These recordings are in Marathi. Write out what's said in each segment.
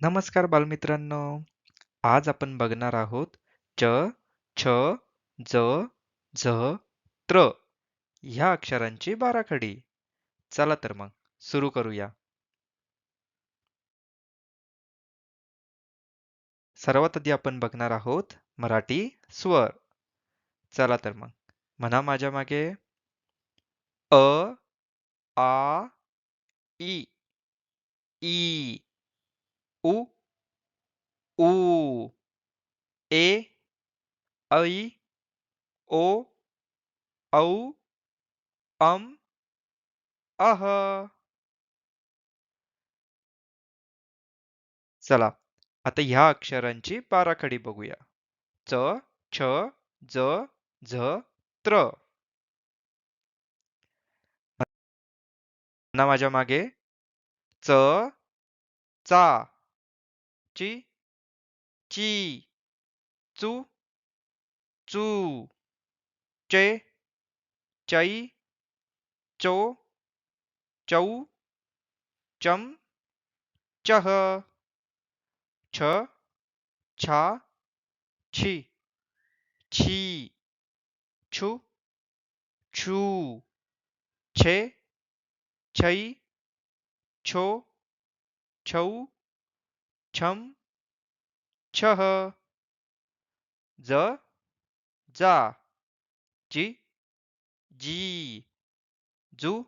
नमस्कार बालमित्रांनो. आज आपण बघणार आहोत च छ ज झ त्र ह्या अक्षरांची बाराखडी. चला तर मग सुरू करूया. सर्वात आधी आपण बघणार आहोत मराठी स्वर. चला तर मग म्हणा माझ्या मागे. अ आ इ ई. उ U, ए ऐ ओ औ अम अह चला आता ह्या अक्षरांची बाराखडी बघूया. च छ ज झ त्र. ना माझ्या मागे. च चा. ची ची चू चू चे चै चो चौ चम चह छ छा छी छी छु छू छे छै छो छौ छम ch, the, za, ji, ji, zu,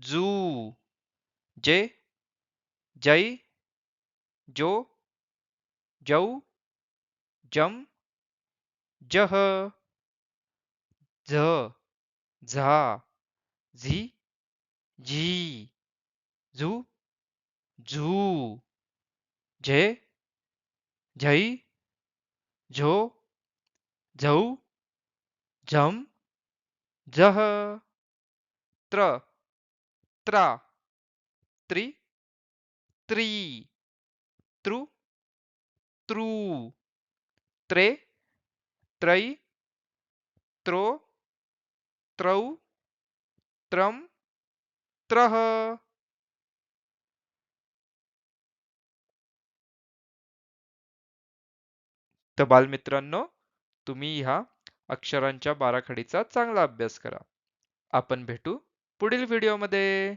zu, j, jai, jo, jau, jum, jh, z, za, zi, ji, zu, zu, j, झै झो झौ झम झह त्र, त्रा, त्रि, त्री तृ तृ त्रे, त्रै, त्रो, त्रौ, त्रम, त्रह। तर बालमित्रांनो तुम्ही ह्या अक्षरांच्या बाराखडीचा चांगला अभ्यास करा. आपण भेटू पुढील व्हिडिओमध्ये.